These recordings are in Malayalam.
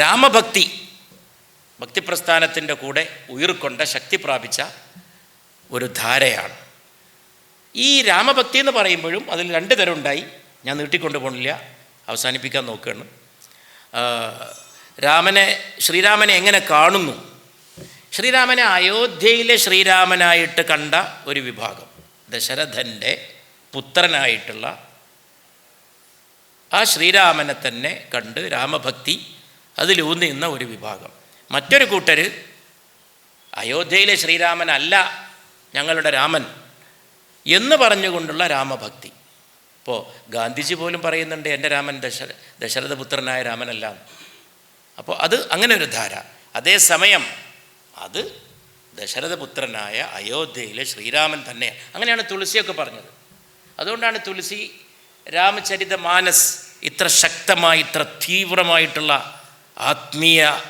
രാമഭക്തി ഭക്തിപ്രസ്ഥാനത്തിന്റെ കൂടെ ഉയർക്കൊണ്ട ശക്തി പ്രാപിച്ച ഒരു ധാരയാണ്. ഈ രാമഭക്തി എന്ന് പറയുമ്പോഴും അതിൽ രണ്ട് തരം ഉണ്ടായി. ഞാൻ നീട്ടിക്കൊണ്ടു പോകണില്ല അവസാനിപ്പിക്കാൻ നോക്കുകയാണ് രാമനെ ശ്രീരാമനെ എങ്ങനെ കാണുന്നു? ശ്രീരാമനെ അയോധ്യയിലെ ശ്രീരാമനായിട്ട് കണ്ട ഒരു വിഭാഗം ദശരഥന്റെ പുത്രനായിട്ടുള്ള ആ ശ്രീരാമനെ തന്നെ കണ്ട് രാമഭക്തി അതിലൂന്നി നിന്ന ഒരു വിഭാഗം. മറ്റൊരു കൂട്ടർ അയോധ്യയിലെ ശ്രീരാമൻ അല്ല ഞങ്ങളുടെ രാമൻ എന്ന് പറഞ്ഞുകൊണ്ടുള്ള രാമഭക്തി. ഇപ്പോൾ ഗാന്ധിജി പോലും പറയുന്നുണ്ട് എന്റെ രാമൻ ദശ ദശരഥപുത്രനായ രാമനല്ല. അപ്പോൾ അത് അങ്ങനെ ഒരു ധാര അതേസമയം അത് ദശരഥപുത്രനായ അയോധ്യയിലെ ശ്രീരാമൻ തന്നെ. അങ്ങനെയാണ് തുളസിയൊക്കെ പറഞ്ഞത്. അതുകൊണ്ടാണ് തുളസി രാമചരിത മാനസ് ഇത്ര ശക്തമായി ഇത്ര തീവ്രമായിട്ടുള്ള ആത്മീയ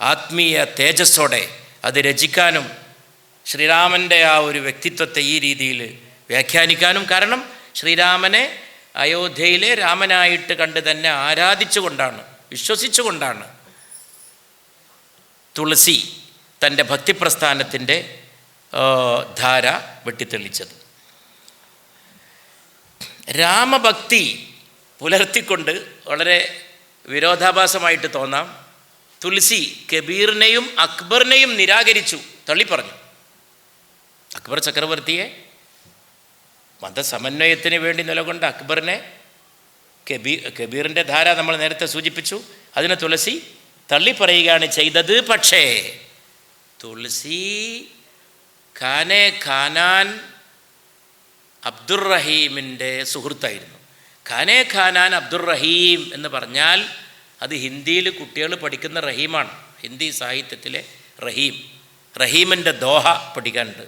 ആത്മീയ തേജസ്സോടെ അത് രചിക്കാനും ശ്രീരാമന്റെ ആ ഒരു വ്യക്തിത്വത്തെ ഈ രീതിയിൽ വ്യാഖ്യാനിക്കാനും കാരണം ശ്രീരാമനെ അയോധ്യയിലെ രാമനായിട്ട് കണ്ട് തന്നെ ആരാധിച്ചുകൊണ്ടാണ് വിശ്വസിച്ചുകൊണ്ടാണ് തുളസി തന്റെ ഭക്തിപ്രസ്ഥാനത്തിന്റെ ധാര വെട്ടിത്തെളിച്ചത്. രാമഭക്തി പുലർത്തിക്കൊണ്ട് വളരെ വിരോധാഭാസമായിട്ട് തോന്നാം. തുളസി കബീറിനെയും അക്ബറിനെയും നിരാകരിച്ചു തള്ളി പറഞ്ഞു അക്ബർ ചക്രവർത്തിയെ മതസമന്വയത്തിന് വേണ്ടി നിലകൊണ്ട അക്ബറിനെ കബീർ കബീറിന്റെ ധാര നമ്മൾ നേരത്തെ സൂചിപ്പിച്ചു. അതിനെ തുളസി തള്ളിപ്പറയുകയാണ് ചെയ്തത്. പക്ഷേ തുളസി ഖാനെ ഖാനാൻ അബ്ദുറഹീമിന്റെ സുഹൃത്തായിരുന്നു. ഖാനെ ഖാനാൻ അബ്ദുർ റഹീം എന്ന് പറഞ്ഞാൽ അത് ഹിന്ദിയിൽ കുട്ടികൾ പഠിക്കുന്ന റഹീമാണ്. ഹിന്ദി സാഹിത്യത്തിലെ റഹീം. റഹീമിന്റെ ദോഹ പഠിക്കാനുണ്ട്.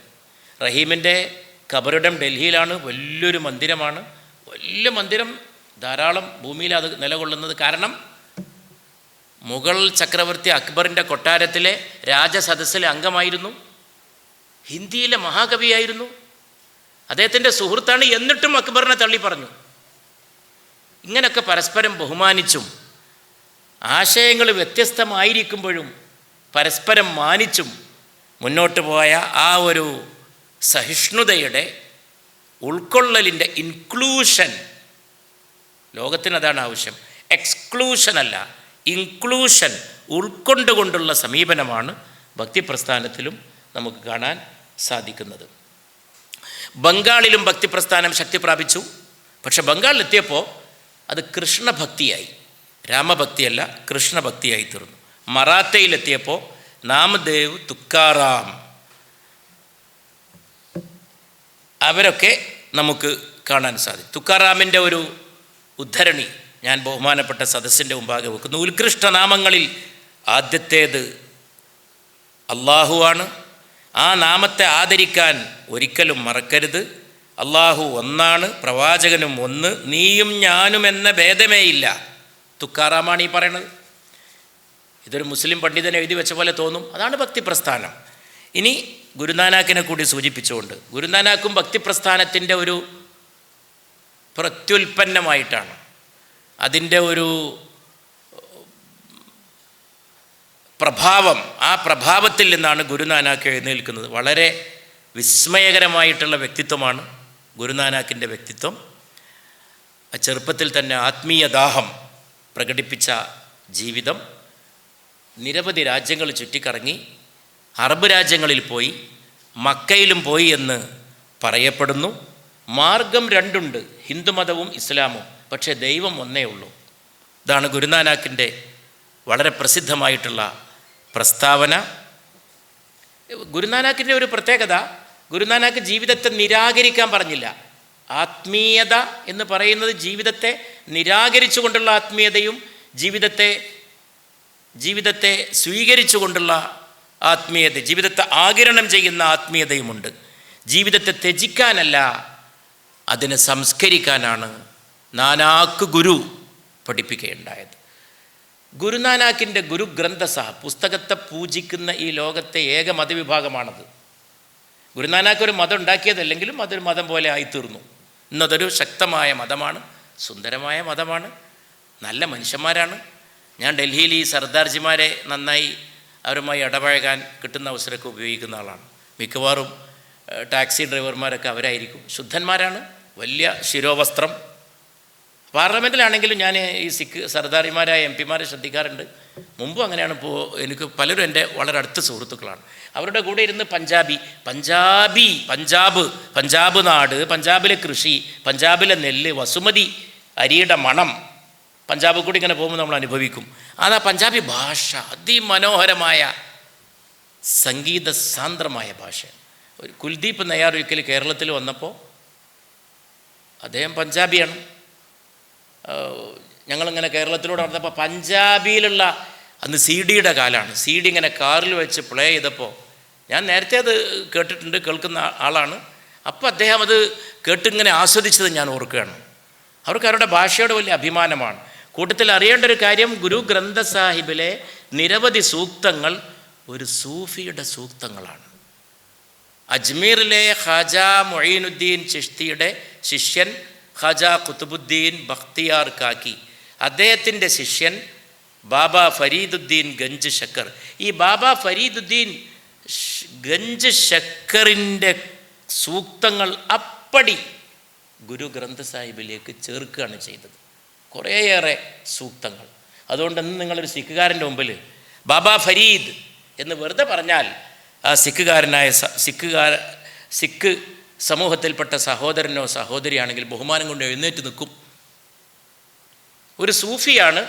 റഹീമിന്റെ കബറിടം ഡൽഹിയിലാണ്. വലിയൊരു മന്ദിരമാണ്. വലിയ മന്ദിരം ധാരാളം ഭൂമിയിൽ അത് നിലകൊള്ളുന്നത് കാരണം മുഗൾ ചക്രവർത്തി അക്ബറിന്റെ കൊട്ടാരത്തിലെ രാജസദസ്സിലെ അംഗമായിരുന്നു. ഹിന്ദിയിലെ മഹാകവിയായിരുന്നു. അദ്ദേഹത്തിന്റെ സുഹൃത്താണ് എന്നിട്ടും അക്ബറിനെ തള്ളി പറഞ്ഞു. ഇങ്ങനെയൊക്കെ പരസ്പരം ബഹുമാനിച്ചും ആശയങ്ങൾ വ്യത്യസ്തമായിരിക്കുമ്പോഴും പരസ്പരം മാനിച്ചും മുന്നോട്ട് പോയ ആ ഒരു സഹിഷ്ണുതയുടെ ഉൾക്കൊള്ളലിന്റെ ഇൻക്ലൂഷൻ ലോകത്തിന് അതാണ് ആവശ്യം എക്സ്ക്ലൂഷനല്ല ഇൻക്ലൂഷൻ ഉൾക്കൊണ്ടുകൊണ്ടുള്ള സമീപനമാണ് ഭക്തിപ്രസ്ഥാനത്തിലും നമുക്ക് കാണാൻ സാധിക്കുന്നത്. ബംഗാളിലും ഭക്തിപ്രസ്ഥാനം ശക്തി പ്രാപിച്ചു പക്ഷെ ബംഗാളിലെത്തിയപ്പോൾ അത് കൃഷ്ണഭക്തിയായി. രാമഭക്തിയല്ല കൃഷ്ണഭക്തിയായി തീർന്നു മറാത്തയിലെത്തിയപ്പോൾ നാമദേവ് തുക്കാറാം. അവരൊക്കെ നമുക്ക് കാണാൻ സാധിക്കും തുക്കാറാമിന്റെ ഒരു ഉദ്ധരണി ഞാൻ ബഹുമാനപ്പെട്ട സദസ്സിന്റെ മുമ്പാകെ വെക്കുന്നു. ഉത്കൃഷ്ടനാമങ്ങളിൽ ആദ്യത്തേത് അള്ളാഹുവാണ് ആ നാമത്തെ ആദരിക്കാൻ ഒരിക്കലും മറക്കരുത്. അള്ളാഹു ഒന്നാണ് പ്രവാചകനും ഒന്ന് നീയും ഞാനും എന്ന ഭേദമേയില്ല. തുക്കാറാമാണ് ഈ പറയണത്. ഇതൊരു മുസ്ലിം പണ്ഡിതനെ എഴുതി വെച്ച പോലെ തോന്നും. അതാണ് ഭക്തിപ്രസ്ഥാനം. ഇനി ഗുരുനാനാക്കിനെ കൂടി സൂചിപ്പിച്ചുകൊണ്ട് ഗുരുനാനാക്കും ഭക്തിപ്രസ്ഥാനത്തിന്റെ ഒരു പ്രത്യുൽപ്പന്നമായിട്ടാണ്. അതിന്റെ ഒരു പ്രഭാവം ആ പ്രഭാവത്തിൽ നിന്നാണ് ഗുരുനാനാക്ക് എഴുന്നേൽക്കുന്നത്. വളരെ വിസ്മയകരമായിട്ടുള്ള വ്യക്തിത്വമാണ്. ഗുരുനാനാക്കിന്റെ വ്യക്തിത്വം ചെറുപ്പത്തിൽ തന്നെ ആത്മീയ ദാഹം പ്രകടിപ്പിച്ച ജീവിതം നിരവധി രാജ്യങ്ങൾ ചുറ്റിക്കറങ്ങി അറബ് രാജ്യങ്ങളിൽ പോയി മക്കയിലും പോയി എന്ന് പറയപ്പെടുന്നു. മാർഗം രണ്ടുണ്ട് ഹിന്ദുമതവും ഇസ്ലാമും പക്ഷേ ദൈവം ഒന്നേ ഉള്ളൂ. ഇതാണ് ഗുരുനാനാക്കിന്റെ വളരെ പ്രസിദ്ധമായിട്ടുള്ള പ്രസ്താവന. ഗുരുനാനാക്കിന്റെ ഒരു പ്രത്യേകത ഗുരുനാനാക്ക് ജീവിതത്തെ നിരാകരിക്കാൻ പറഞ്ഞില്ല. ആത്മീയത എന്ന് പറയുന്നത് ജീവിതത്തെ നിരാകരിച്ചുകൊണ്ടുള്ള ആത്മീയതയും ജീവിതത്തെ ജീവിതത്തെ സ്വീകരിച്ചു കൊണ്ടുള്ള ആത്മീയത ജീവിതത്തെ ആകിരണം ചെയ്യുന്ന ആത്മീയതയുമുണ്ട്. ജീവിതത്തെ ത്യജിക്കാനല്ല അതിനെ സംസ്കരിക്കാനാണ് നാനാക്ക് ഗുരു പഠിപ്പിക്കുകയുണ്ടായത് ഗുരുനാനാക്കിന്റെ ഗുരുഗ്രന്ഥസ പുസ്തകത്തെ പൂജിക്കുന്ന ഈ ലോകത്തെ ഏക മതവിഭാഗമാണത്. ഗുരുനാനാക്ക് ഒരു മതം ഉണ്ടാക്കിയതല്ലെങ്കിലും അതൊരു മതം പോലെ ആയിത്തീർന്നു. ഇന്നതൊരു ശക്തമായ മതമാണ് സുന്ദരമായ മതമാണ് നല്ല മനുഷ്യന്മാരാണ്. ഞാൻ ഡൽഹിയിൽ ഈ സർദാർജിമാരെ നന്നായി അവരുമായി ഇടപഴകാൻ കിട്ടുന്ന അവസരമൊക്കെ ഉപയോഗിക്കുന്ന ആളാണ്. മിക്കവാറും ടാക്സി ഡ്രൈവർമാരൊക്കെ അവരായിരിക്കും. ശുദ്ധന്മാരാണ് വലിയ ശിരോവസ്ത്രം പാർലമെന്റിലാണെങ്കിലും ഞാൻ ഈ സിഖ് സർദാറിമാരായ എം പിമാരെ ശ്രദ്ധിക്കാറുണ്ട്. മുമ്പും അങ്ങനെയാണ് ഇപ്പോൾ എനിക്ക് പലരും എന്റെ വളരെ അടുത്ത സുഹൃത്തുക്കളാണ്. അവരുടെ കൂടെ ഇരുന്ന് പഞ്ചാബി പഞ്ചാബി പഞ്ചാബ് പഞ്ചാബ് നാട് പഞ്ചാബിലെ കൃഷി പഞ്ചാബിലെ നെല്ല് വസുമതി അരിയുടെ മണം. പഞ്ചാബ് കൂടി ഇങ്ങനെ പോകുമ്പോൾ നമ്മൾ അനുഭവിക്കും. അതാ പഞ്ചാബി ഭാഷ അതിമനോഹരമായ സംഗീത സാന്ദ്രമായ ഭാഷ കുൽദീപ് നയ്യാർ ഒരിക്കൽ കേരളത്തിൽ വന്നപ്പോൾ അദ്ദേഹം പഞ്ചാബിയാണ്. ഞങ്ങളിങ്ങനെ കേരളത്തിലൂടെ നടന്നപ്പോൾ പഞ്ചാബിയിലുള്ള അന്ന് സി ഡിയുടെ കാലമാണ് സി ഡി ഇങ്ങനെ കാറിൽ വെച്ച് പ്ലേ ചെയ്തപ്പോൾ ഞാൻ നേരത്തെ അത് കേട്ടിട്ടുണ്ട് കേൾക്കുന്ന ആളാണ്. അപ്പോൾ അദ്ദേഹം അത് കേട്ടിങ്ങനെ ആസ്വദിച്ചത് ഞാൻ ഓർക്കുകയാണ്. അവർക്ക് അവരുടെ ഭാഷയോട് വലിയ അഭിമാനമാണ്. കൂട്ടത്തിൽ അറിയേണ്ട ഒരു കാര്യം ഗുരു ഗ്രന്ഥ സാഹിബിലെ നിരവധി സൂക്തങ്ങൾ ഒരു സൂഫിയുടെ സൂക്തങ്ങളാണ്. അജ്മീറിലെ ഖാജ മൊയ്നുദ്ദീൻ ചിഷ്തിയുടെ ശിഷ്യൻ ഖാജ കുത്തുബുദ്ദീൻ ബഖ്തിയാർ കാക്കി അദ്ദേഹത്തിന്റെ ശിഷ്യൻ ബാബ ഫരീദുദ്ദീൻ ഗഞ്ച് ശക്കർ. ഈ ബാബ ഫരീദുദ്ദീൻ ഗഞ്ച് ശക്കറിന്റെ സൂക്തങ്ങൾ അപ്പടി ഗുരു ഗ്രന്ഥ സാഹിബിലേക്ക് ചേർക്കുകയാണ് ചെയ്തത്. കുറേയേറെ സൂക്തങ്ങൾ. അതുകൊണ്ട് ഇന്ന് നിങ്ങളൊരു സിഖുകാരന്റെ മുമ്പിൽ ബാബ ഫരീദ് എന്ന് വെറുതെ പറഞ്ഞാൽ ആ സിഖുകാരനായ സിഖുകാര സിഖ് സമൂഹത്തിൽപ്പെട്ട സഹോദരനോ സഹോദരിയാണെങ്കിൽ ബഹുമാനം കൊണ്ട് എഴുന്നേറ്റ് നിൽക്കും. ഒരു സൂഫിയാണ്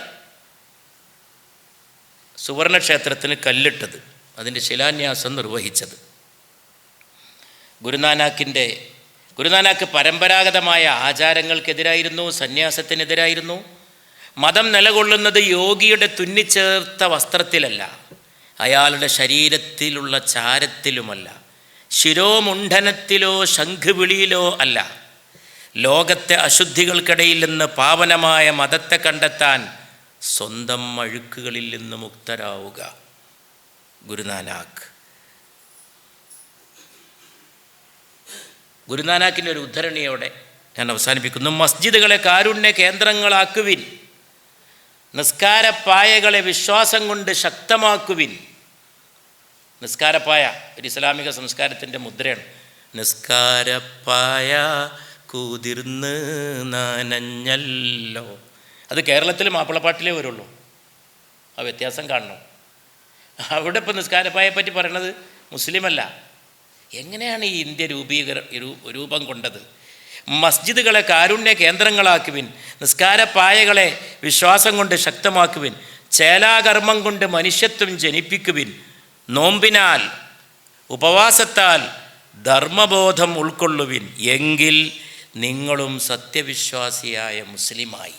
സുവർണക്ഷേത്രത്തിന് കല്ലിട്ടത് അതിന്റെ ശിലാന്യാസം നിർവഹിച്ചത്. ഗുരുനാനാക്കിന്റെ ഗുരുനാനാക്ക് പരമ്പരാഗതമായ ആചാരങ്ങൾക്കെതിരായിരുന്നു സന്യാസത്തിനെതിരായിരുന്നു. മതം നിലകൊള്ളുന്നത് യോഗിയുടെ തുന്നിച്ചേർത്ത വസ്ത്രത്തിലല്ല അയാളുടെ ശരീരത്തിലുള്ള ചാരത്തിലുമല്ല. ശിരോമുണ്ഡനത്തിലോ ശംഖുവിളിയിലോ അല്ല. ലോകത്തെ അശുദ്ധികൾക്കിടയിൽ നിന്ന് പാവനമായ മതത്തെ കണ്ടെത്താൻ സ്വന്തം അഴുക്കുകളിൽ നിന്ന് മുക്തരാവുക. ഗുരുനാനാക്ക്. ഗുരുനാനാക്കിന്റെ ഒരു ഉദ്ധരണിയോടെ ഞാൻ അവസാനിപ്പിക്കുന്നു. മസ്ജിദുകളെ കാരുണ്യ കേന്ദ്രങ്ങളാക്കുവിൻ. നിസ്കാരപ്പായകളെ വിശ്വാസം കൊണ്ട് ശക്തമാക്കുവിൻ. നിസ്കാരപ്പായ ഒരു ഇസ്ലാമിക സംസ്കാരത്തിന്റെ മുദ്രയാണ്. നിസ്കാരപ്പായ കുതിർന്ന് നനഞ്ഞല്ലോ. അത് കേരളത്തിൽ മാപ്പിളപ്പാട്ടിലേ വരുള്ളൂ. ആ വ്യത്യാസം കാണണം. അവിടെ ഇപ്പോൾ നിസ്കാരപ്പായെ പറ്റി പറയണത് മുസ്ലിമല്ല. എങ്ങനെയാണ് ഈ ഇന്ത്യ രൂപീകര രൂപം കൊണ്ടത്? മസ്ജിദുകളെ കാരുണ്യ കേന്ദ്രങ്ങളാക്കുവിൻ നിസ്കാരപ്പായകളെ വിശ്വാസം കൊണ്ട് ശക്തമാക്കുവിൻ ചേലാകർമ്മം കൊണ്ട് മനുഷ്യത്വം ജനിപ്പിക്കുവിൻ നോമ്പിനാൽ ഉപവാസത്താൽ ധർമ്മബോധം ഉൾക്കൊള്ളുവിൻ എങ്കിൽ നിങ്ങളും സത്യവിശ്വാസിയായ മുസ്ലിമായി.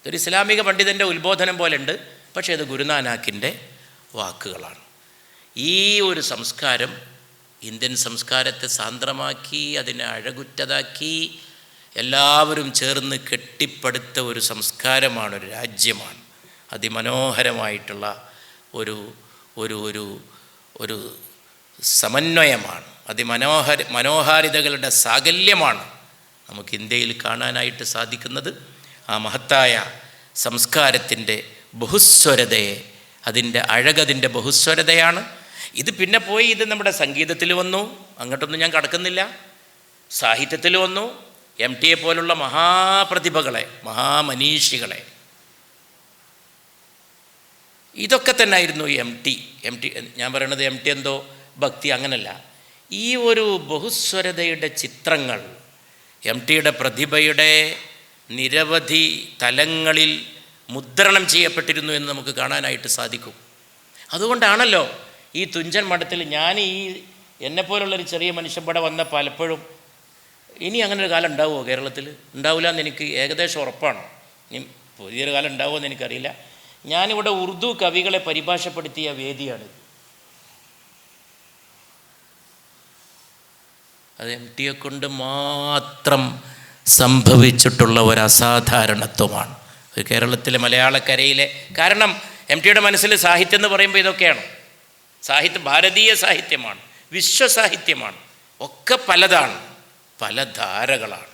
ഇതൊരു ഇസ്ലാമിക പണ്ഡിതന്റെ ഉത്ബോധനം പോലെയുണ്ട് പക്ഷേ ഇത് ഗുരുനാനാക്കിന്റെ വാക്കുകളാണ്. ഈ ഒരു സംസ്കാരം ഇന്ത്യൻ സംസ്കാരത്തെ സാന്ദ്രമാക്കി അതിനെ അഴകുറ്റതാക്കി എല്ലാവരും ചേർന്ന് കെട്ടിപ്പടുത്ത ഒരു സംസ്കാരമാണ് ഒരു രാജ്യമാണ്. അതിമനോഹരമായിട്ടുള്ള ഒരു ഒരു ഒരു ഒരു സമന്വയമാണ്. അതിമനോഹര മനോഹാരിതകളുടെ സാകല്യമാണ് നമുക്ക് ഇന്ത്യയിൽ കാണാനായിട്ട് സാധിക്കുന്നത്. ആ മഹത്തായ സംസ്കാരത്തിന്റെ ബഹുസ്വരതയെ അതിന്റെ അഴകതിന്റെ ബഹുസ്വരതയാണ്. ഇത് പിന്നെ പോയി ഇത് നമ്മുടെ സംഗീതത്തിൽ വന്നു അങ്ങോട്ടൊന്നും ഞാൻ കടക്കുന്നില്ല. സാഹിത്യത്തിൽ വന്നു എം ടിയെ പോലുള്ള മഹാപ്രതിഭകളെ മഹാമനീഷികളെ ഇതൊക്കെ തന്നെ ആയിരുന്നു എം ടി എം ടി ഞാൻ പറയണത് എം ടി എന്തോ ഭക്തി അങ്ങനല്ല. ഈ ഒരു ബഹുസ്വരതയുടെ ചിത്രങ്ങൾ എം ടിയുടെ പ്രതിഭയുടെ നിരവധി തലങ്ങളിൽ മുദ്രണം ചെയ്യപ്പെട്ടിരുന്നു എന്ന് നമുക്ക് കാണാനായിട്ട് സാധിക്കും. അതുകൊണ്ടാണല്ലോ ഈ തുഞ്ചൻ മഠത്തിൽ ഞാൻ ഈ എന്നെപ്പോലുള്ളൊരു ചെറിയ മനുഷ്യൻ ഇവിടെ വന്ന പലപ്പോഴും ഇനി അങ്ങനെ ഒരു കാലം ഉണ്ടാവുമോ കേരളത്തിൽ? ഉണ്ടാവില്ല എന്ന് എനിക്ക് ഏകദേശം ഉറപ്പാണ്. ഇനി പുതിയൊരു കാലം ഉണ്ടാവുമോ എന്ന് എനിക്കറിയില്ല. ഞാനിവിടെ ഉറുദു കവികളെ പരിഭാഷപ്പെടുത്തിയ വേദിയാണ്. അത് എം ടിയെ കൊണ്ട് മാത്രം സംഭവിച്ചിട്ടുള്ള ഒരു അസാധാരണത്വമാണ്. കേരളത്തിലെ മലയാളക്കരയിലെ കാരണം എം ടിയുടെ മനസ്സിൽ സാഹിത്യം എന്ന് പറയുമ്പോൾ ഇതൊക്കെയാണ്. സാഹിത്യം ഭാരതീയ സാഹിത്യമാണ് വിശ്വസാഹിത്യമാണ് ഒക്കെ പലതാണ് പല ധാരകളാണ്.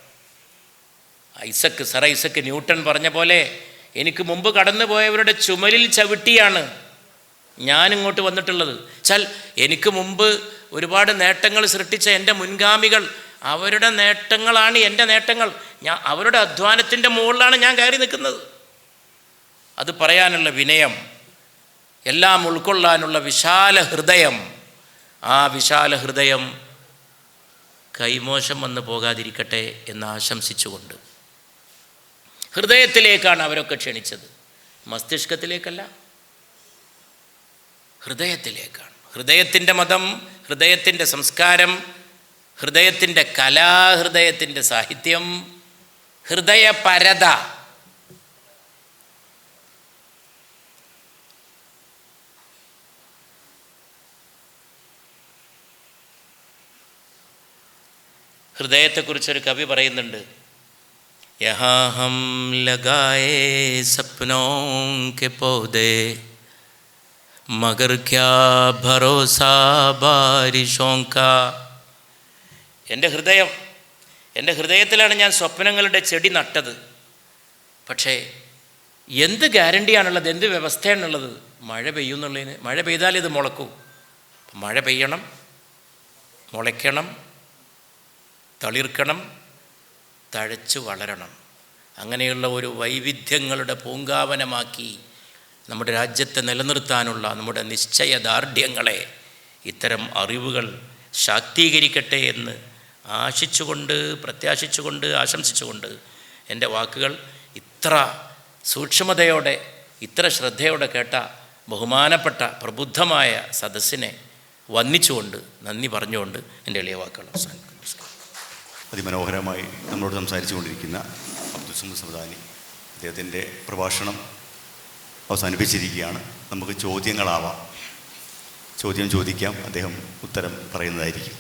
ഐസക്ക് സർ ഐസക്ക് ന്യൂട്ടൺ പറഞ്ഞ പോലെ എനിക്ക് മുമ്പ് കടന്നു പോയവരുടെ ചുമലിൽ ചവിട്ടിയാണ് ഞാൻ ഇങ്ങോട്ട് വന്നിട്ടുള്ളത്. ചാൽ എനിക്ക് മുമ്പ് ഒരുപാട് നേട്ടങ്ങൾ സൃഷ്ടിച്ച എന്റെ മുൻഗാമികൾ അവരുടെ നേട്ടങ്ങളാണ് എന്റെ നേട്ടങ്ങൾ. ഞാൻ അവരുടെ അധ്വാനത്തിന്റെ മുകളിലാണ് ഞാൻ കയറി നിൽക്കുന്നത്. അത് പറയാനുള്ള വിനയം എല്ലാം ഉൾക്കൊള്ളാനുള്ള വിശാല ഹൃദയം. ആ വിശാല ഹൃദയം കൈമോശം വന്നു പോകാതിരിക്കട്ടെ എന്ന് ആശംസിച്ചുകൊണ്ട് ഹൃദയത്തിലേക്കാണ് അവരൊക്കെ ക്ഷണിച്ചത്. മസ്തിഷ്കത്തിലേക്കല്ല. ഹൃദയത്തിലേക്കാണ്. ഹൃദയത്തിന്റെ മതം ഹൃദയത്തിന്റെ സംസ്കാരം ഹൃദയത്തിന്റെ കലാ ഹൃദയത്തിന്റെ സാഹിത്യം ഹൃദയപരത. ഹൃദയത്തെക്കുറിച്ചൊരു കവി പറയുന്നുണ്ട്. യഹാ हम लगाए सपनों के पौधे മഗർ ക്യാ ഭരോസാ ബാരിഷോ കാ എന്റെ ഹൃദയം എന്റെ ഹൃദയത്തിലാണ് ഞാൻ സ്വപ്നങ്ങളുടെ ചെടി നട്ടത്. പക്ഷേ എന്ത് ഗ്യാരണ്ടിയാണുള്ളത് എന്ത് വ്യവസ്ഥയാണുള്ളത്? മഴ പെയ്യുന്നുള്ളതിന് മഴ പെയ്താൽ ഇത് മുളക്കൂ. മഴ പെയ്യണം മുളയ്ക്കണം തളിർക്കണം തഴച്ചു വളരണം. അങ്ങനെയുള്ള ഒരു വൈവിധ്യങ്ങളുടെ പൂങ്കാവനമാക്കി നമ്മുടെ രാജ്യത്തെ നിലനിർത്താനുള്ള നമ്മുടെ നിശ്ചയദാർഢ്യങ്ങളെ ഇത്തരം അറിവുകൾ ശാക്തീകരിക്കട്ടെ എന്ന് ആശിച്ചുകൊണ്ട് പ്രത്യാശിച്ചുകൊണ്ട് ആശംസിച്ചുകൊണ്ട് എന്റെ വാക്കുകൾ ഇത്ര സൂക്ഷ്മതയോടെ ഇത്ര ശ്രദ്ധയോടെ കേട്ട ബഹുമാനപ്പെട്ട പ്രബുദ്ധമായ സദസ്സിനെ വന്നിച്ചുകൊണ്ട് നന്ദി പറഞ്ഞുകൊണ്ട് എന്റെ എളിയ വാക്കുകൾ അവസാനിക്കുന്നു. അതിമനോഹരമായി നമ്മളോട് സംസാരിച്ചു കൊണ്ടിരിക്കുന്ന അബ്ദുൽ സമദ് സമദാനി അദ്ദേഹത്തിന്റെ പ്രഭാഷണം അവസാനിപ്പിച്ചിരിക്കുകയാണ്. നമുക്ക് ചോദ്യങ്ങളാവാം. ചോദ്യം ചോദിക്കാം. അദ്ദേഹം ഉത്തരം പറയുന്നതായിരിക്കും.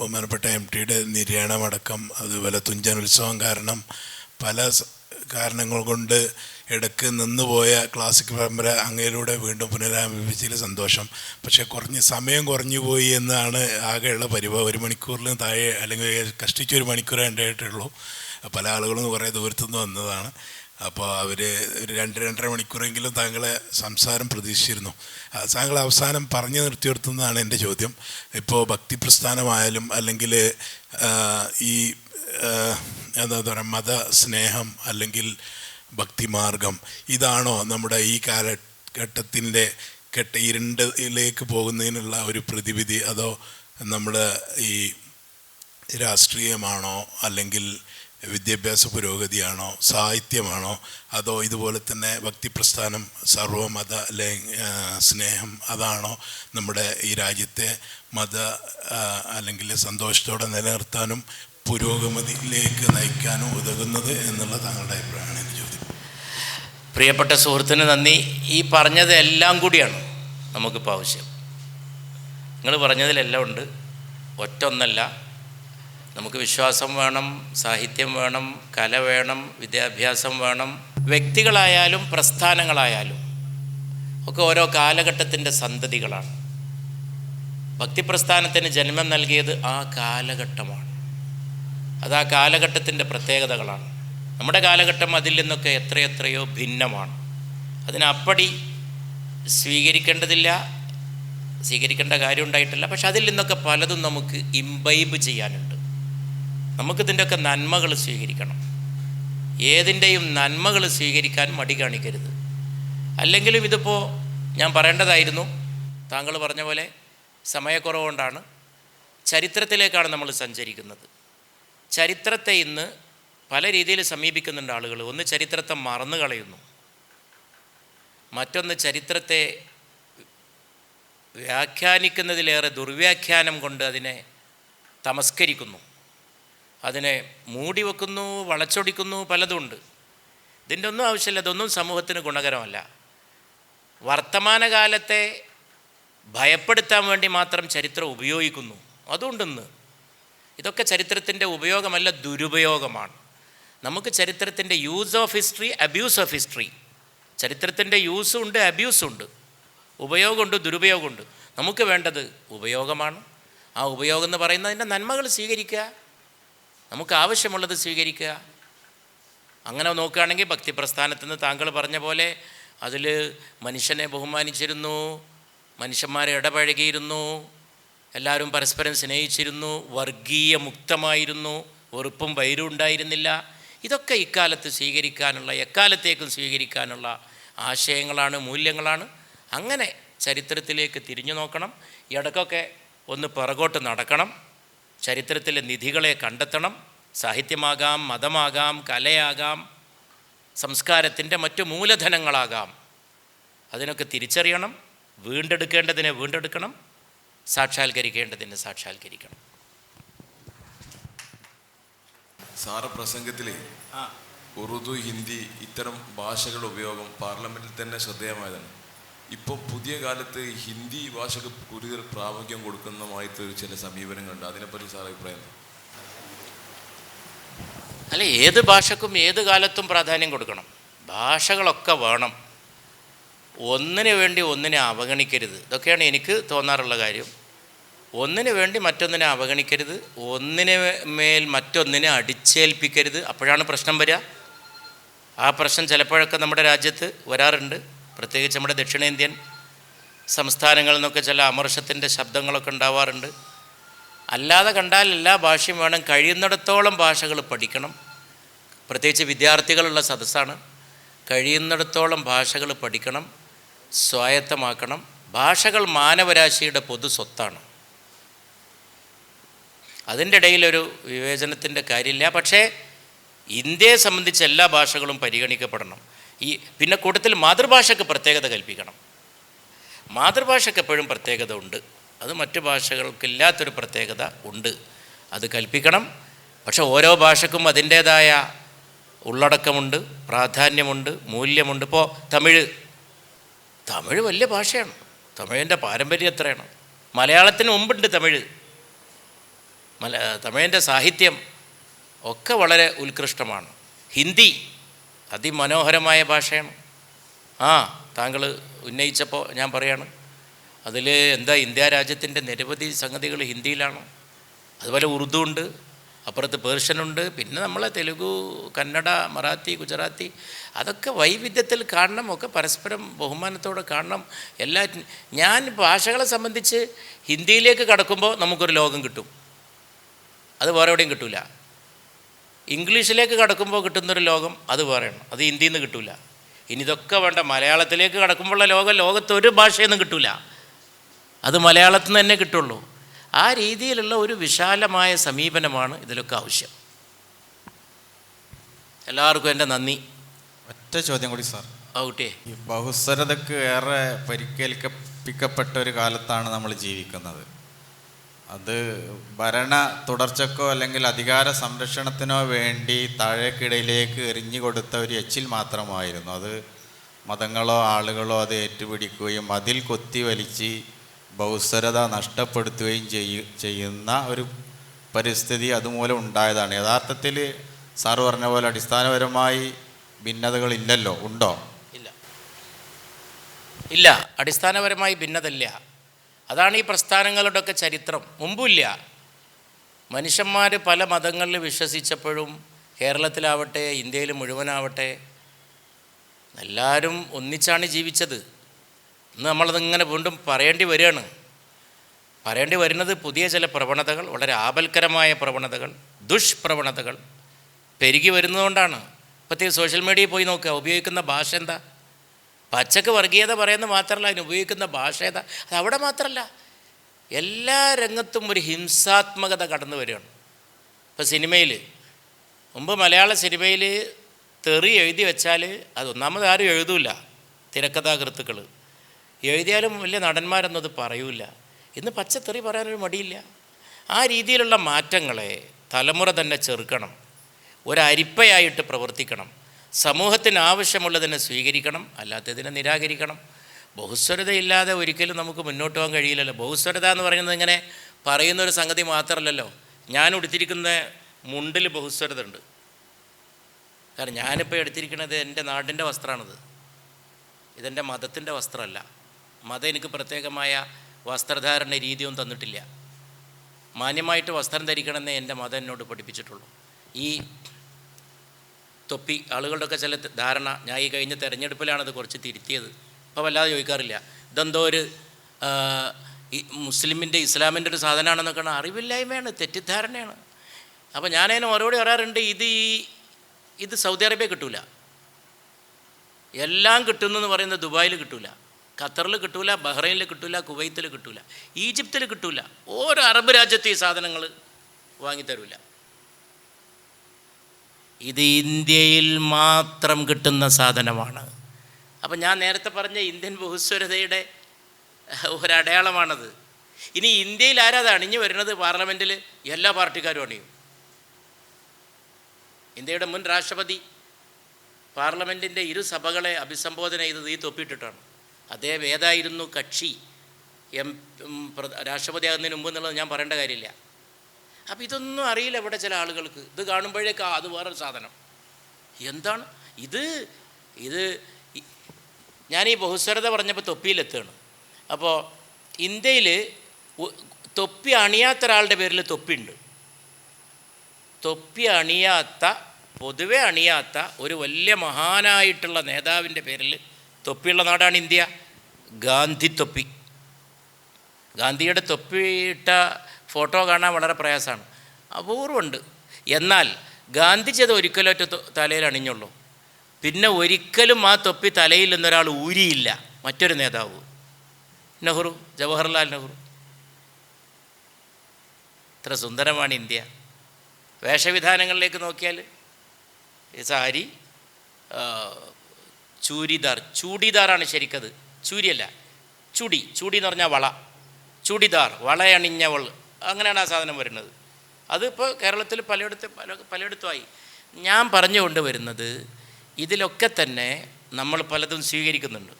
ബഹുമാനപ്പെട്ട എം ടിയുടെ നിര്യാണമടക്കം അതുപോലെ തുഞ്ചൻ ഉത്സവം കാരണം പല കാരണങ്ങൾ കൊണ്ട് ഇടയ്ക്ക് നിന്നുപോയ ക്ലാസിക് പരമ്പര അങ്ങയിലൂടെ വീണ്ടും പുനരാരംഭിച്ചതിൽ സന്തോഷം. പക്ഷേ കുറഞ്ഞ് സമയം കുറഞ്ഞു പോയി എന്നാണ് ആകെയുള്ള പരിഭവം. ഒരു മണിക്കൂറിന് താഴെ അല്ലെങ്കിൽ കഷ്ടിച്ച് ഒരു മണിക്കൂറേ ഉണ്ടായിട്ടുള്ളൂ. പല ആളുകളും കുറേ ദൂരത്തുനിന്ന് വന്നതാണ്. അപ്പോൾ അവർ ഒരു രണ്ട് രണ്ടര മണിക്കൂറെങ്കിലും താങ്കളെ സംസാരം പ്രതീക്ഷിച്ചിരുന്നു. താങ്കൾ അവസാനം പറഞ്ഞു നിർത്തിയെടുത്തുന്നതാണ് എന്റെ ചോദ്യം. ഇപ്പോൾ ഭക്തി പ്രസ്ഥാനമായാലും അല്ലെങ്കിൽ ഈ എന്താ പറയുക മതസ്നേഹം അല്ലെങ്കിൽ ഭക്തിമാർഗം ഇതാണോ നമ്മുടെ ഈ കാലഘട്ടത്തിന്റെ കെട്ട ഇരുണ്ടിലേക്ക് പോകുന്നതിനുള്ള ഒരു പ്രതിവിധി? അതോ നമ്മുടെ ഈ രാഷ്ട്രീയമാണോ അല്ലെങ്കിൽ വിദ്യാഭ്യാസ പുരോഗതിയാണോ സാഹിത്യമാണോ അതോ ഇതുപോലെ തന്നെ ഭക്തിപ്രസ്ഥാനം സർവമത സ്നേഹം അതാണോ നമ്മുടെ ഈ രാജ്യത്തെ മത അല്ലെങ്കിൽ സന്തോഷത്തോടെ നിലനിർത്താനും പുരോഗമതിയിലേക്ക് നയിക്കാനും ഉതകുന്നത് എന്നുള്ള താങ്കളുടെ അഭിപ്രായമാണ് എന്റെ ചോദ്യം? പ്രിയപ്പെട്ട സുഹൃത്തിന് നന്ദി. ഈ പറഞ്ഞത് എല്ലാം കൂടിയാണ് നമുക്കിപ്പോൾ ആവശ്യം. നിങ്ങൾ പറഞ്ഞതിലെല്ലാം ഉണ്ട്. ഒറ്റ ഒന്നല്ല. നമുക്ക് വിശ്വാസം വേണം സാഹിത്യം വേണം കല വേണം വിദ്യാഭ്യാസം വേണം. വ്യക്തികളായാലും പ്രസ്ഥാനങ്ങളായാലും ഒക്കെ ഓരോ കാലഘട്ടത്തിന്റെ സന്തതികളാണ്. ഭക്തിപ്രസ്ഥാനത്തിന് ജന്മം നൽകിയത് ആ കാലഘട്ടമാണ്. അത് ആ കാലഘട്ടത്തിന്റെ പ്രത്യേകതകളാണ്. നമ്മുടെ കാലഘട്ടം അതിൽ നിന്നൊക്കെ എത്രയെത്രയോ ഭിന്നമാണ്. അതിനപ്പടി സ്വീകരിക്കേണ്ടതില്ല സ്വീകരിക്കേണ്ട കാര്യം ഉണ്ടായിട്ടില്ല. പക്ഷെ അതിൽ നിന്നൊക്കെ പലതും നമുക്ക് ഇംബൈബ് ചെയ്യാനുണ്ട്. നമുക്കിതിന്റെയൊക്കെ നന്മകൾ സ്വീകരിക്കണം. ഏതിന്റെയും നന്മകൾ സ്വീകരിക്കാൻ മടി കാണിക്കരുത്. അല്ലെങ്കിലും ഇതിപ്പോൾ ഞാൻ പറയേണ്ടതായിരുന്നു താങ്കൾ പറഞ്ഞ പോലെ സമയക്കുറവുകൊണ്ടാണ് ചരിത്രത്തിലേക്കാണ് നമ്മൾ സഞ്ചരിക്കുന്നത്. ചരിത്രത്തെ ഇന്ന് പല രീതിയിൽ സമീപിക്കുന്നുണ്ട് ആളുകൾ ഒന്ന് ചരിത്രത്തെ മറന്നു കളയുന്നു. മറ്റൊന്ന് ചരിത്രത്തെ വ്യാഖ്യാനിക്കുന്നതിലേറെ ദുർവ്യാഖ്യാനം കൊണ്ട് അതിനെ തമസ്കരിക്കുന്നു. അതിനെ മൂടി വെക്കുന്നു വളച്ചൊടിക്കുന്നു പലതുമുണ്ട് ഇതിന്റെ ഒന്നും ആവശ്യമില്ല അതൊന്നും സമൂഹത്തിന് ഗുണകരമല്ല. വർത്തമാനകാലത്തെ ഭയപ്പെടുത്താൻ വേണ്ടി മാത്രം ചരിത്രം ഉപയോഗിക്കുന്നു. അതുകൊണ്ടിന്ന് ഇതൊക്കെ ചരിത്രത്തിന്റെ ഉപയോഗമല്ല ദുരുപയോഗമാണ്. നമുക്ക് ചരിത്രത്തിന്റെ use of history abuse of history ചരിത്രത്തിന്റെ യൂസും ഉണ്ട് അബ്യൂസും ഉണ്ട്. ഉപയോഗമുണ്ട് ദുരുപയോഗമുണ്ട്. നമുക്ക് വേണ്ടത് ഉപയോഗമാണ്. ആ ഉപയോഗം എന്ന് പറയുന്നതിന്റെ നന്മകൾ സ്വീകരിക്കുക. നമുക്ക് ആവശ്യമുള്ളത് സ്വീകരിക്കുക. അങ്ങനെ നോക്കുകയാണെങ്കിൽ ഭക്തി പ്രസ്ഥാനത്ത് നിന്ന് താങ്കൾ പറഞ്ഞ പോലെ അതിൽ മനുഷ്യനെ ബഹുമാനിച്ചിരുന്നു മനുഷ്യന്മാരെ ഇടപഴകിയിരുന്നു എല്ലാവരും പരസ്പരം സ്നേഹിച്ചിരുന്നു വർഗീയ മുക്തമായിരുന്നു വെറുപ്പും വൈരും ഉണ്ടായിരുന്നില്ല. ഇതൊക്കെ ഇക്കാലത്ത് സ്വീകരിക്കാനുള്ള എക്കാലത്തേക്കും സ്വീകരിക്കാനുള്ള ആശയങ്ങളാണ് മൂല്യങ്ങളാണ്. അങ്ങനെ ചരിത്രത്തിലേക്ക് തിരിഞ്ഞു നോക്കണം. ഇടക്കൊക്കെ ഒന്ന് പിറകോട്ട് നടക്കണം. ചരിത്രത്തിലെ നിധികളെ കണ്ടെത്തണം. സാഹിത്യമാകാം മതമാകാം കലയാകാം സംസ്കാരത്തിന്റെ മറ്റു മൂലധനങ്ങളാകാം. അതിനൊക്കെ തിരിച്ചറിയണം. വീണ്ടെടുക്കേണ്ടതിനെ വീണ്ടെടുക്കണം. സാക്ഷാത്കരിക്കേണ്ടതിനെ സാക്ഷാത്കരിക്കണം. സാറ് പ്രസംഗത്തിലെ ഉറുദു ഹിന്ദി ഇത്തരം ഭാഷകളുടെ ഉപയോഗം പാർലമെന്റിൽ തന്നെ ശ്രദ്ധേയമായതാണ്. ഇപ്പോൾ പുതിയ കാലത്ത് ഹിന്ദി ഭാഷക്ക് കൂടുതൽ പ്രാമുഖ്യം കൊടുക്കുന്നതായിട്ട് ചില സമീപനങ്ങളുണ്ട്. അതിനെപ്പറ്റി സാർ അഭിപ്രായം? അല്ല ഏത് ഭാഷക്കും ഏത് കാലത്തും പ്രാധാന്യം കൊടുക്കണം. ഭാഷകളൊക്കെ വേണം. ഒന്നിനു വേണ്ടി ഒന്നിനെ അവഗണിക്കരുത്. ഇതൊക്കെയാണ് എനിക്ക് തോന്നാറുള്ള കാര്യം. ഒന്നിനു വേണ്ടി മറ്റൊന്നിനെ അവഗണിക്കരുത് ഒന്നിനെ മേൽ മറ്റൊന്നിനെ അടിച്ചേൽപ്പിക്കരുത്. അപ്പോഴാണ് പ്രശ്നം വരിക. ആ പ്രശ്നം ചിലപ്പോഴൊക്കെ നമ്മുടെ രാജ്യത്ത് വരാറുണ്ട്. പ്രത്യേകിച്ച് നമ്മുടെ ദക്ഷിണേന്ത്യൻ സംസ്ഥാനങ്ങളിൽ നിന്നൊക്കെ ചില അമർഷത്തിന്റെ ശബ്ദങ്ങളൊക്കെ ഉണ്ടാവാറുണ്ട്. അല്ലാതെ കണ്ടാൽ എല്ലാ ഭാഷയും വേണം. കഴിയുന്നിടത്തോളം ഭാഷകൾ പഠിക്കണം. പ്രത്യേകിച്ച് വിദ്യാർത്ഥികളുള്ള സദസ്സാണ്. കഴിയുന്നിടത്തോളം ഭാഷകൾ പഠിക്കണം. സ്വായത്തമാക്കണം. ഭാഷകൾ മാനവരാശിയുടെ പൊതു സ്വത്താണ്. അതിന്റെ ഇടയിലൊരു വിവേചനത്തിന്റെ കാര്യമില്ല. പക്ഷേ ഇന്ത്യയെ സംബന്ധിച്ച് എല്ലാ ഭാഷകളും പരിഗണിക്കപ്പെടണം. ഈ പിന്നെ കൂട്ടത്തിൽ മാതൃഭാഷയ്ക്ക് പ്രത്യേകത കൽപ്പിക്കണം. മാതൃഭാഷയ്ക്ക് എപ്പോഴും പ്രത്യേകത ഉണ്ട്. അത് മറ്റു ഭാഷകൾക്കില്ലാത്തൊരു പ്രത്യേകത ഉണ്ട്. അത് കൽപ്പിക്കണം. പക്ഷെ ഓരോ ഭാഷക്കും അതിന്റേതായ ഉള്ളടക്കമുണ്ട് പ്രാധാന്യമുണ്ട് മൂല്യമുണ്ട്. ഇപ്പോൾ തമിഴ് തമിഴ് വലിയ ഭാഷയാണ്. തമിഴിന്റെ പാരമ്പര്യം എത്രയാണ്? മലയാളത്തിന് മുമ്പുണ്ട് തമിഴ്. മല തമിഴിന്റെ സാഹിത്യം ഒക്കെ വളരെ ഉത്കൃഷ്ടമാണ്. ഹിന്ദി അതിമനോഹരമായ ഭാഷയാണ്. ആ താങ്കൾ ഉന്നയിച്ചപ്പോൾ ഞാൻ പറയാണ് അതിൽ എന്താ ഇന്ത്യ രാജ്യത്തിന്റെ നിരവധി സംഗതികൾ ഹിന്ദിയിലാണ്. അതുപോലെ ഉറുദു ഉണ്ട് അപ്പുറത്ത് പേർഷ്യനുണ്ട് പിന്നെ നമ്മളെ തെലുഗു കന്നഡ മറാത്തി ഗുജറാത്തി അതൊക്കെ വൈവിധ്യത്തിൽ കാണണം ഒക്കെ പരസ്പരം ബഹുമാനത്തോടെ കാണണം. എല്ലാ ഞാൻ ഭാഷകളെ സംബന്ധിച്ച് ഹിന്ദിയിലേക്ക് കടക്കുമ്പോൾ നമുക്കൊരു ലോകം കിട്ടും. അത് വേറെ എവിടെയും കിട്ടില്ല ഇംഗ്ലീഷിലേക്ക് കടക്കുമ്പോൾ കിട്ടുന്നൊരു ലോകം അത് വേറെയാണ്. അത് ഹിന്ദിയിൽ നിന്ന് കിട്ടില്ല ഇനി ഇതൊക്കെ വേണ്ട. മലയാളത്തിലേക്ക് കടക്കുമ്പോഴുള്ള ലോകം ലോകത്തൊരു ഭാഷയൊന്നും കിട്ടില്ല അത് മലയാളത്തിൽ നിന്ന് തന്നെ കിട്ടുള്ളൂ. ആ രീതിയിലുള്ള ഒരു വിശാലമായ സമീപനമാണ് ഇതിലൊക്കെ ആവശ്യം. എല്ലാവർക്കും എന്റെ നന്ദി. ഒറ്റ ചോദ്യം കൂടി സാർ. കുട്ടിയെ. ഈ ബഹുസ്വരതയ്ക്ക് ഏറെ പരിക്കേൽക്കപ്പെട്ട ഒരു കാലത്താണ് നമ്മൾ ജീവിക്കുന്നത്. അത് ഭരണ തുടർച്ചക്കോ അല്ലെങ്കിൽ അധികാര സംരക്ഷണത്തിനോ വേണ്ടി താഴേക്കിടയിലേക്ക് എറിഞ്ഞു കൊടുത്ത ഒരു എച്ചിൽ മാത്രമായിരുന്നു. അത് മതങ്ങളോ ആളുകളോ അത് ഏറ്റുപിടിക്കുകയും അതിൽ കൊത്തിവലിച്ച് ബൗസരത നഷ്ടപ്പെടുത്തുകയും ചെയ്യ ചെയ്യുന്ന ഒരു പരിസ്ഥിതി അതുമൂലം ഉണ്ടായതാണ്. യഥാർത്ഥത്തിൽ സാറ് പറഞ്ഞ പോലെ അടിസ്ഥാനപരമായി ഭിന്നതകളില്ലല്ലോ? ഉണ്ടോ? ഇല്ല. ഇല്ല. അടിസ്ഥാനപരമായി ഭിന്നതല്ല അതാണ് ഈ പ്രസ്ഥാനങ്ങളുടെയൊക്കെ ചരിത്രം. മുമ്പില്ല മനുഷ്യന്മാർ പല മതങ്ങളിൽ വിശ്വസിച്ചപ്പോഴും കേരളത്തിലാവട്ടെ ഇന്ത്യയിൽ മുഴുവനാവട്ടെ എല്ലാവരും ഒന്നിച്ചാണ് ജീവിച്ചത്. ഇന്ന് നമ്മളതിങ്ങനെ വീണ്ടും പറയേണ്ടി വരികയാണ്. പറയേണ്ടി വരുന്നത് പുതിയ ചില പ്രവണതകൾ വളരെ ആപൽക്കരമായ പ്രവണതകൾ ദുഷ്പ്രവണതകൾ പെരുകി വരുന്നതുകൊണ്ടാണ്. ഇപ്പോഴത്തേക്ക് സോഷ്യൽ മീഡിയയിൽ പോയി നോക്കുക ഉപയോഗിക്കുന്ന ഭാഷ എന്താ? പച്ചക്ക് വർഗീയത പറയുന്ന മാത്രമല്ല അതിന് ഉപയോഗിക്കുന്ന ഭാഷ അത് അവിടെ മാത്രമല്ല എല്ലാ രംഗത്തും ഒരു ഹിംസാത്മകത കടന്നു വരികയാണ്. ഇപ്പോൾ സിനിമയിൽ മുമ്പ് മലയാള സിനിമയിൽ തെറി എഴുതി വെച്ചാൽ അത് ഒന്നാമത് ആരും എഴുതൂല തിരക്കഥാകൃത്തുക്കൾ എഴുതിയാലും വലിയ നടന്മാരൊന്നും അത് പറയൂല. ഇന്ന് പച്ചത്തെറി പറയാനൊരു മടിയില്ല. ആ രീതിയിലുള്ള മാറ്റങ്ങളെ തലമുറ തന്നെ ചെറുക്കണം. ഒരരിപ്പയായിട്ട് പ്രവർത്തിക്കണം. സമൂഹത്തിന് ആവശ്യമുള്ളതിനെ സ്വീകരിക്കണം അല്ലാത്തതിനെ നിരാകരിക്കണം. ബഹുസ്വരതയില്ലാതെ ഒരിക്കലും നമുക്ക് മുന്നോട്ട് പോകാൻ കഴിയില്ലല്ലോ. ബഹുസ്വരത എന്ന് പറയുന്നത് ഇങ്ങനെ പറയുന്നൊരു സംഗതി മാത്രമല്ലല്ലോ. ഞാൻ ഉടുത്തിരിക്കുന്ന മുണ്ടിൽ ബഹുസ്വരത ഉണ്ട് കാരണം ഞാനിപ്പോൾ എടുത്തിരിക്കുന്നത് എന്റെ നാടിന്റെ വസ്ത്രമാണിത് ഇതെന്റെ മതത്തിന്റെ വസ്ത്രമല്ല. മതം എനിക്ക് പ്രത്യേകമായ വസ്ത്രധാരണ രീതിയൊന്നും തന്നിട്ടില്ല. മാന്യമായിട്ട് വസ്ത്രം ധരിക്കണമെന്നേ എന്റെ മതം എന്നോട് പഠിപ്പിച്ചിട്ടുള്ളൂ. ഈ തൊപ്പി ആളുകളുടെയൊക്കെ ചില ധാരണ. ഞാൻ ഈ കഴിഞ്ഞ തെരഞ്ഞെടുപ്പിലാണത് കുറച്ച് തിരുത്തിയത്. അപ്പോൾ വല്ലാതെ ചോദിക്കാറില്ല. ഇതെന്തോ ഒരു മുസ്ലിമിന്റെ ഇസ്ലാമിന്റെ ഒരു സാധനമാണെന്നൊക്കെ അറിവില്ലായ്മയാണ് തെറ്റിദ്ധാരണയാണ്. അപ്പോൾ ഞാനതിന് മറുപടി പറയാറുണ്ട് ഇത് ഈ ഇത് സൗദി അറേബ്യ കിട്ടൂല. എല്ലാം കിട്ടുന്നെന്ന് പറയുന്നത് ദുബായിൽ കിട്ടൂല. ഖത്തറിൽ കിട്ടൂല ബഹ്റൈനിൽ കിട്ടൂല കുവൈത്തിൽ കിട്ടൂല ഈജിപ്തിൽ കിട്ടൂല. ഓരോ അറബ് രാജ്യത്ത് ഈ സാധനങ്ങൾ വാങ്ങിത്തരൂല. ഇത് ഇന്ത്യയിൽ മാത്രം കിട്ടുന്ന സാധനമാണ്. അപ്പം ഞാൻ നേരത്തെ പറഞ്ഞ ഇന്ത്യൻ ബഹുസ്വരതയുടെ ഒരടയാളമാണത് ഇനി ഇന്ത്യയിൽ ആരാത് അണിഞ്ഞു വരുന്നത്? പാർലമെന്റിൽ എല്ലാ പാർട്ടിക്കാരും അണിയും. ഇന്ത്യയുടെ മുൻ രാഷ്ട്രപതി പാർലമെന്റിന്റെ ഇരു സഭകളെ അഭിസംബോധന ചെയ്തത് ഈ തൊപ്പിയിട്ടിട്ടാണ്. അദ്ദേഹം ഏതായിരുന്നു കക്ഷി എം രാഷ്ട്രപതി ആകുന്നതിന് മുമ്പ് എന്നുള്ളത് ഞാൻ പറയേണ്ട കാര്യമില്ല. അപ്പം ഇതൊന്നും അറിയില്ല ഇവിടെ ചില ആളുകൾക്ക്. ഇത് കാണുമ്പോഴേക്ക് അത് വേറൊരു സാധനം. എന്താണ്? ഇത് ഇത് ഞാൻ ഈ ബഹുസ്വരത പറഞ്ഞപ്പോൾ തൊപ്പിയിലെത്തുകയാണ്. അപ്പോൾ ഇന്ത്യയിൽ തൊപ്പി അണിയാത്ത ഒരാളുടെ പേരിൽ തൊപ്പിയുണ്ട്. തൊപ്പി അണിയാത്ത പൊതുവെ അണിയാത്ത ഒരു വലിയ മഹാനായിട്ടുള്ള നേതാവിന്റെ പേരിൽ തൊപ്പിയുള്ള നാടാണ് ഇന്ത്യ. ഗാന്ധി തൊപ്പി. ഗാന്ധിയുടെ തൊപ്പിയിട്ട ഫോട്ടോ കാണാൻ വളരെ പ്രയാസമാണ്. അപൂർവമുണ്ട് എന്നാൽ ഗാന്ധിജി അത് ഒരിക്കലും ഒറ്റ തലയിൽ അണിഞ്ഞുള്ളൂ. പിന്നെ ഒരിക്കലും ആ തൊപ്പി തലയിൽ നിന്നൊരാൾ ഊരിയില്ല. മറ്റൊരു നേതാവ്. നെഹ്റു ജവഹർലാൽ നെഹ്റു. ഇത്ര സുന്ദരമാണ് ഇന്ത്യ. വേഷവിധാനങ്ങളിലേക്ക് നോക്കിയാൽ സാരി ചൂരിദാർ. ചൂടിദാറാണ് ശരിക്കത്. ചൂരിയല്ല. ചുടി. ചൂടി എന്ന് പറഞ്ഞാൽ വള. ചുടിദാർ. വളയണിഞ്ഞവൾ. അങ്ങനെയാണ് ആ സാധനം വരുന്നത്. അതിപ്പോൾ കേരളത്തിൽ പലയിടത്തും പല പലയിടത്തുമായി ഞാൻ പറഞ്ഞുകൊണ്ട് വരുന്നത് ഇതിലൊക്കെ തന്നെ നമ്മൾ പലതും സ്വീകരിക്കുന്നുണ്ട്.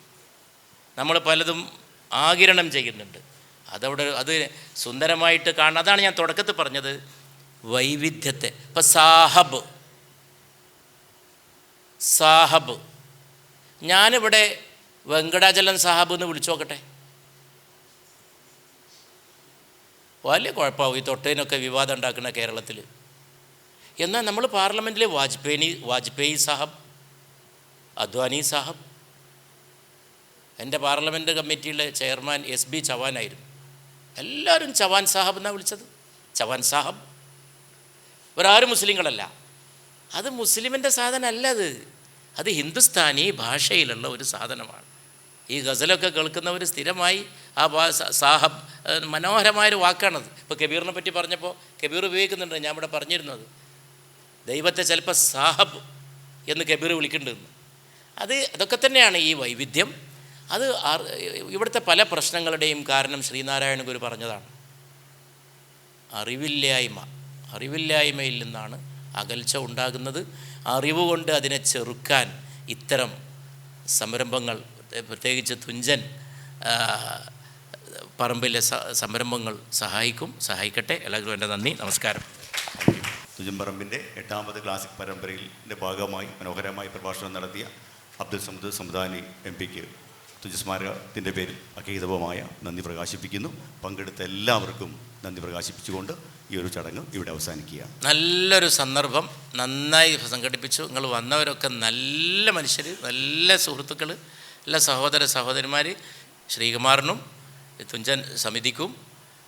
നമ്മൾ പലതും ആകിരണം ചെയ്യുന്നുണ്ട്. അതവിടെ അത് സുന്ദരമായിട്ട് കാണുന്ന അതാണ് ഞാൻ തുടക്കത്തിൽ പറഞ്ഞത്. വൈവിധ്യത്തെ ഇപ്പം സാഹബ് സാഹബ്. ഞാനിവിടെ വെങ്കടാചലം സാഹബ് എന്ന് വിളിച്ചു നോക്കട്ടെ. വലിയ കുഴപ്പമാവും ഈ തൊട്ടതിനൊക്കെ വിവാദം ഉണ്ടാക്കുന്ന കേരളത്തിൽ എന്നാൽ നമ്മൾ പാർലമെന്റിലെ വാജ്പേയി വാജ്പേയി സാഹബ് അദ്വാനി സാഹബ് എന്റെ പാർലമെന്റ് കമ്മിറ്റിയിലെ ചെയർമാൻ എസ് ബി ചവാനായിരുന്നു. എല്ലാവരും ചവാൻ സാഹബ് എന്നാണ് വിളിച്ചത്? ചവാൻ സാഹബ്. ഇവരാരും മുസ്ലിങ്ങളല്ല. അത് മുസ്ലിമിന്റെ സാധനമല്ല അത്. അത് ഹിന്ദുസ്ഥാനി ഭാഷയിലുള്ള ഒരു സാധനമാണ്. ഈ ഗസലൊക്കെ കേൾക്കുന്നവർ സ്ഥിരമായി ആ സാഹബ് മനോഹരമായൊരു വാക്കാണത്. ഇപ്പോൾ കബീറിനെ പറ്റി പറഞ്ഞപ്പോൾ കബീർ ഉപയോഗിക്കുന്നുണ്ട്. ഞാൻ ഇവിടെ പറഞ്ഞിരുന്നത്. ദൈവത്തെ ചിലപ്പോൾ സാഹബ് എന്ന് കബീർ വിളിക്കേണ്ടിരുന്നു അത് അതൊക്കെ തന്നെയാണ് ഈ വൈവിധ്യം. അത് ഇവിടുത്തെ പല പ്രശ്നങ്ങളുടെയും കാരണം ശ്രീനാരായണ ഗുരു പറഞ്ഞതാണ്. അറിവില്ലായ്മ. അറിവില്ലായ്മയിൽ നിന്നാണ് അകൽച്ച ഉണ്ടാകുന്നത്. അറിവ് കൊണ്ട് അതിനെ ചെറുക്കാൻ ഇത്തരം സംരംഭങ്ങൾ പ്രത്യേകിച്ച് തുഞ്ചൻ പറമ്പിലെ സംരംഭങ്ങൾ സഹായിക്കും. സഹായിക്കട്ടെ. എല്ലാവർക്കും എന്റെ നന്ദി. നമസ്കാരം. തുജമ്പറമ്പിന്റെ എട്ടാമത് ക്ലാസിക് പരമ്പരയിലെ ഭാഗമായി മനോഹരമായി പ്രഭാഷണം നടത്തിയ അബ്ദുൽ സമദ് സമുദാനി എം പിക്ക് തുജസ്മാരകത്തിന്റെ പേരിൽ അകീതവമായ നന്ദി പ്രകാശിപ്പിക്കുന്നു. പങ്കെടുത്ത എല്ലാവർക്കും നന്ദി പ്രകാശിപ്പിച്ചുകൊണ്ട് ഈ ഒരു ചടങ്ങ് ഇവിടെ അവസാനിക്കുകയാണ് നല്ലൊരു സന്ദർഭം നന്നായി സംഘടിപ്പിച്ചു. നിങ്ങൾ വന്നവരൊക്കെ നല്ല മനുഷ്യർ നല്ല സുഹൃത്തുക്കൾ നല്ല സഹോദര സഹോദരിമാർ ശ്രീകുമാറിനും തുഞ്ചൻ സമിതിക്കും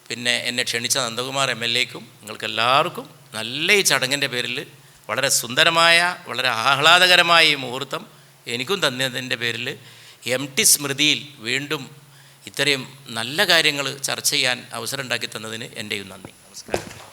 പിന്നെ എന്നെ ക്ഷണിച്ച നന്ദകുമാർ എം എൽ എക്കും നിങ്ങൾക്ക് എല്ലാവർക്കും നല്ല ഈ ചടങ്ങിന്റെ പേരിൽ വളരെ സുന്ദരമായ വളരെ ആഹ്ലാദകരമായ ഈ മുഹൂർത്തം എനിക്കും തന്നതിന്റെ പേരിൽ എം ടി സ്മൃതിയിൽ വീണ്ടും ഇത്രയും നല്ല കാര്യങ്ങൾ ചർച്ച ചെയ്യാൻ അവസരം ഉണ്ടാക്കി തന്നതിന് എന്റെയും നന്ദി. നമസ്കാരം.